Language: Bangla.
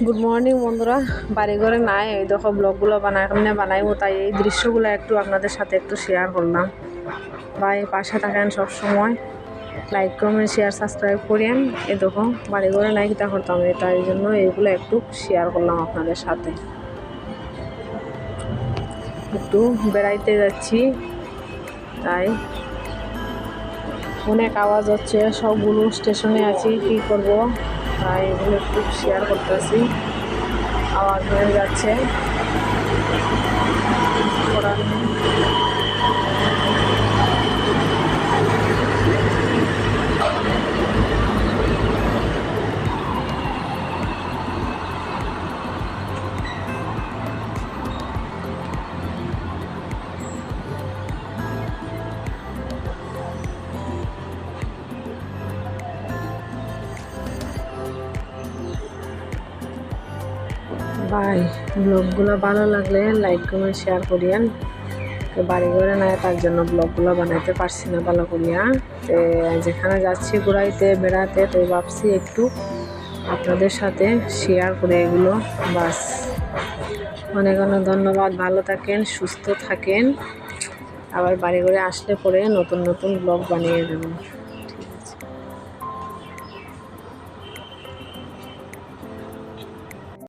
গুড মর্নিং বন্ধুরা। বাড়ি ঘরে নাই, এই দেখো ব্লগগুলো বানাই কেমনে বানাইবো তাই এই দৃশ্যগুলো একটু আপনাদের সাথে একটু শেয়ার করলাম। ভাই, পাশে থাকেন সব সময় লাইক কমেন্ট শেয়ার সাবস্ক্রাইব করিয়েন এই দেখো বাড়ি ঘরে নাই কিতা করতাম তাই জন্য এইগুলো একটু শেয়ার করলাম আপনাদের সাথে। একটু বেড়াইতে যাচ্ছি, তাই। অনেক আওয়াজ হচ্ছে, সবগুলো স্টেশনে আছি, কি করব? তাই এগুলো একটু শেয়ার করতেছি। আওয়াজ হয়ে যাচ্ছে। বাই ব্লগগুলো ভালো লাগলে লাইক কমেন্ট শেয়ার করিয়েন। বাড়ি ঘরে নাই, তার জন্য ব্লগগুলো বানাইতে পারছি না, ভালো করিয়া। তো যেখানে যাচ্ছি, ঘুরাইতে, বেড়াতে, তো ভাবছি একটু আপনাদের সাথে শেয়ার করে এগুলো, বাস। অনেক অনেক ধন্যবাদ, ভালো থাকেন, সুস্থ থাকেন। আবার বাড়ি ঘরে আসলে পরে নতুন নতুন ব্লগ বানিয়ে দেবেন